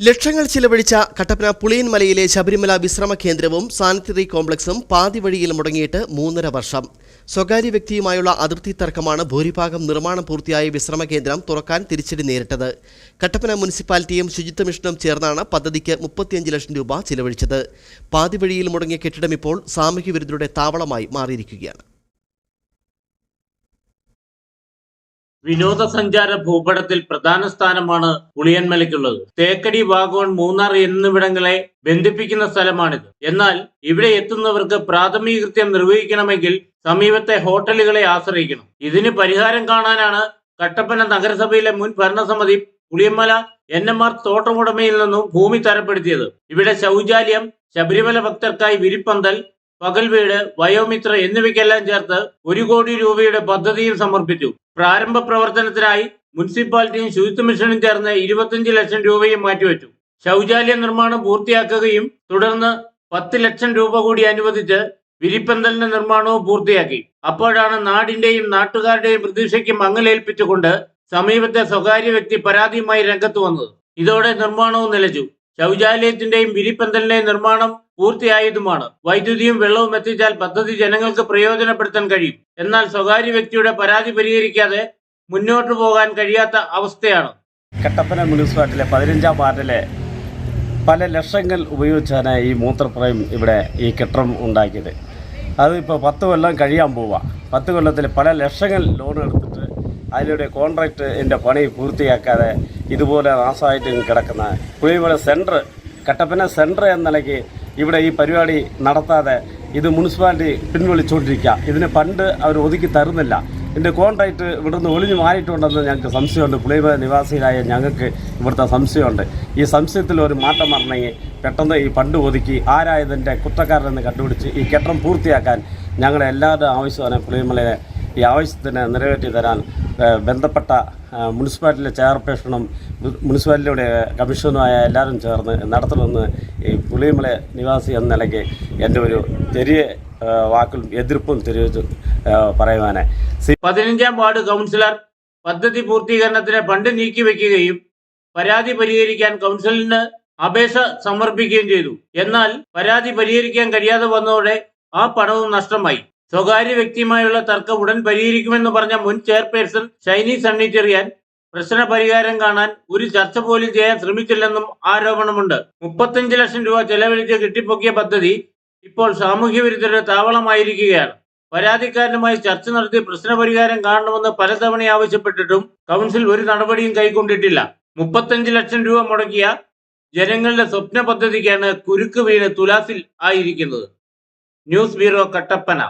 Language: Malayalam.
ലക്ഷങ്ങൾ ചിലവഴിച്ച കട്ടപ്പന പുളിയൻമലയിലെ ശബരിമല വിശ്രമ കേന്ദ്രവും സാനിറ്ററി കോംപ്ലക്സും പാതിവഴിയിൽ മുടങ്ങിയിട്ട് മൂന്നര വർഷം. സ്വകാര്യ വ്യക്തിയുമായുള്ള അതിർത്തി തർക്കമാണ് ഭൂരിഭാഗം നിർമ്മാണം പൂർത്തിയായ വിശ്രമ കേന്ദ്രം തുറക്കാൻ തിരിച്ചടി നേരിട്ടത്. കട്ടപ്പന മുനിസിപ്പാലിറ്റിയും ശുചിത്വ മിഷനും ചേർന്നാണ് പദ്ധതിക്ക് മുപ്പത്തിയഞ്ച് ലക്ഷം രൂപ ചിലവഴിച്ചത്. പാതിവഴിയിൽ മുടങ്ങിയ കെട്ടിടം ഇപ്പോൾ സാമൂഹ്യ വിരുദ്ധരുടെ താവളമായി മാറിയിരിക്കുകയാണ്. വിനോദസഞ്ചാര ഭൂപടത്തിൽ പ്രധാന സ്ഥാനമാണ് പുളിയന്മലയ്ക്കുള്ളത് തേക്കടി വാഗോൺ മൂന്നാർ എന്നിവിടങ്ങളെ ബന്ധിപ്പിക്കുന്ന സ്ഥലമാണിത്. എന്നാൽ ഇവിടെ എത്തുന്നവർക്ക് പ്രാഥമിക കൃത്യം നിർവഹിക്കണമെങ്കിൽ സമീപത്തെ ഹോട്ടലുകളെ ആശ്രയിക്കണം. ഇതിന് പരിഹാരം കാണാനാണ് കട്ടപ്പന നഗരസഭയിലെ മുൻ ഭരണസമിതി പുളിയന്മല എൻ എം ആർ തോട്ടമുടമയിൽ നിന്നും ഭൂമി തരപ്പെടുത്തിയത്. ഇവിടെ ശൗചാലയം ശബരിമല ഭക്തർക്കായി വിരിപ്പന്തൽ പകൽ വീട് വയോമിത്ര എന്നിവയ്ക്കെല്ലാം ചേർത്ത് ഒരു കോടി രൂപയുടെ പദ്ധതിയും സമർപ്പിച്ചു. പ്രാരംഭ പ്രവർത്തനത്തിനായി മുനിസിപ്പാലിറ്റിയും ശുചിത്വ മിഷനും ചേർന്ന് ഇരുപത്തിയഞ്ച് ലക്ഷം രൂപയും മാറ്റിവെച്ചു. ശൗചാലയ നിർമ്മാണം പൂർത്തിയാക്കുകയും തുടർന്ന് പത്ത് ലക്ഷം രൂപ കൂടി അനുവദിച്ച് വിരിപ്പന്തലിന്റെ നിർമ്മാണവും പൂർത്തിയാക്കി. അപ്പോഴാണ് നാടിന്റെയും നാട്ടുകാരുടെയും പ്രതീക്ഷയ്ക്ക് മങ്ങലേൽപ്പിച്ചുകൊണ്ട് സമീപത്തെ സ്വകാര്യ വ്യക്തി പരാതിയുമായി രംഗത്ത് വന്നത്. ഇതോടെ നിർമ്മാണവും നിലച്ചു. ശൗചാലയത്തിന്റെയും വിരിപ്പന്തലിന്റെയും നിർമ്മാണം പൂർത്തിയായതുമാണ്. വൈദ്യുതിയും വെള്ളവും എത്തിച്ചാൽ പദ്ധതി ജനങ്ങൾക്ക് പ്രയോജനപ്പെടുത്താൻ കഴിയും. എന്നാൽ സ്വകാര്യ വ്യക്തിയുടെ പരാതി പരിഹരിക്കാതെ മുന്നോട്ടു പോകാൻ കഴിയാത്ത അവസ്ഥയാണ്. കട്ടപ്പന മുനിസിപ്പാലിറ്റിയിലെ പതിനഞ്ചാം വാർഡിലെ പല ലക്ഷങ്ങൾ ഉപയോഗിച്ചാണ് ഈ മൂത്രപ്രയം ഇവിടെ ഈ കെട്ടിടം ഉണ്ടാക്കിയത്. അതിപ്പോൾ പത്ത് കൊല്ലം കഴിയാൻ പോവുക പത്ത് കൊല്ലത്തിൽ പല ലക്ഷങ്ങൾ ലോൺ എടുത്തിട്ട് അതിലൂടെ കോൺട്രാക്റ്റിന്റെ പണി പൂർത്തിയാക്കാതെ ഇതുപോലെ നാശമായിട്ട് കിടക്കുന്ന കുഴിമല സെന്റർ കട്ടപ്പന സെന്റർ എന്ന നിലയ്ക്ക് ഇവിടെ ഈ പരിപാടി നടത്താതെ ഇത് മുനിസിപ്പാലിറ്റി പിൻവലിച്ചുകൊണ്ടിരിക്കുക. ഇതിന് പണ്ട് അവർ ഒതുക്കി തരുന്നില്ല. ഇതിന്റെ കോൺട്രാക്റ്റ് ഇവിടുന്ന് ഒളിഞ്ഞു മാറിയിട്ടുണ്ടെന്ന് ഞങ്ങൾക്ക് സംശയമുണ്ട്. പുളിയമ നിവാസികളായ ഞങ്ങൾക്ക് ഇവിടുത്തെ സംശയമുണ്ട്. ഈ സംശയത്തിൽ ഒരു മാറ്റം വരണമെങ്കിൽ പെട്ടെന്ന് ഈ പണ്ട് ഒതുക്കി ആരായതിന്റെ കുറ്റക്കാരനെന്ന് കണ്ടുപിടിച്ച് ഈ കെട്ടിടം പൂർത്തിയാക്കാൻ ഞങ്ങളുടെ എല്ലാവരുടെ ആവശ്യമാണ്. പുളിമലയെ ഈ ആവശ്യത്തിന് നിറവേറ്റി തരാൻ ബന്ധപ്പെട്ട മുനിസിപ്പാലിറ്റിയിലെ ചെയർപേഴ്സണും മുനിസിപ്പാലിറ്റിയുടെ കമ്മീഷണറുമായ എല്ലാവരും ചേർന്ന് നടത്തണമെന്ന് ഈ പുളിമല നിവാസി എന്ന നിലയ്ക്ക് എന്റെ ഒരു ചെറിയ വാക്കും എതിർപ്പും തെരുവ് പറയുവാനെ. പതിനഞ്ചാം വാർഡ് കൗൺസിലർ പദ്ധതി പൂർത്തീകരണത്തിന് ഫണ്ട് നീക്കിവെക്കുകയും പരാതി പരിഹരിക്കാൻ കൗൺസിലിന് അപേക്ഷ സമർപ്പിക്കുകയും ചെയ്തു. എന്നാൽ പരാതി പരിഹരിക്കാൻ കഴിയാതെ വന്നതോടെ ആ പണവും നഷ്ടമായി. സ്വകാര്യ വ്യക്തിയുമായുള്ള തർക്കം ഉടൻ പരിഹരിക്കുമെന്ന് പറഞ്ഞ മുൻ ചെയർപേഴ്സൺ ഷൈനി സണ്ണി ചെറിയാൻ പ്രശ്ന പരിഹാരം കാണാൻ ഒരു ചർച്ച പോലും ചെയ്യാൻ ശ്രമിച്ചില്ലെന്നും ആരോപണമുണ്ട്. മുപ്പത്തഞ്ച് ലക്ഷം രൂപ ചെലവഴിച്ച് കിട്ടിപ്പൊക്കിയ പദ്ധതി ഇപ്പോൾ സാമൂഹ്യ വിരുദ്ധരുടെ താവളമായിരിക്കുകയാണ്. പരാതിക്കാരനുമായി ചർച്ച നടത്തി പ്രശ്നപരിഹാരം കാണണമെന്ന് പലതവണ ആവശ്യപ്പെട്ടിട്ടും കൗൺസിൽ ഒരു നടപടിയും കൈക്കൊണ്ടിട്ടില്ല. മുപ്പത്തഞ്ച് ലക്ഷം രൂപ മുടക്കിയ ജനങ്ങളുടെ സ്വപ്ന പദ്ധതിക്കാണ് കുരുക്ക് വീണ് തുലാസിൽ ആയിരിക്കുന്നത്. News bureau Kattappana.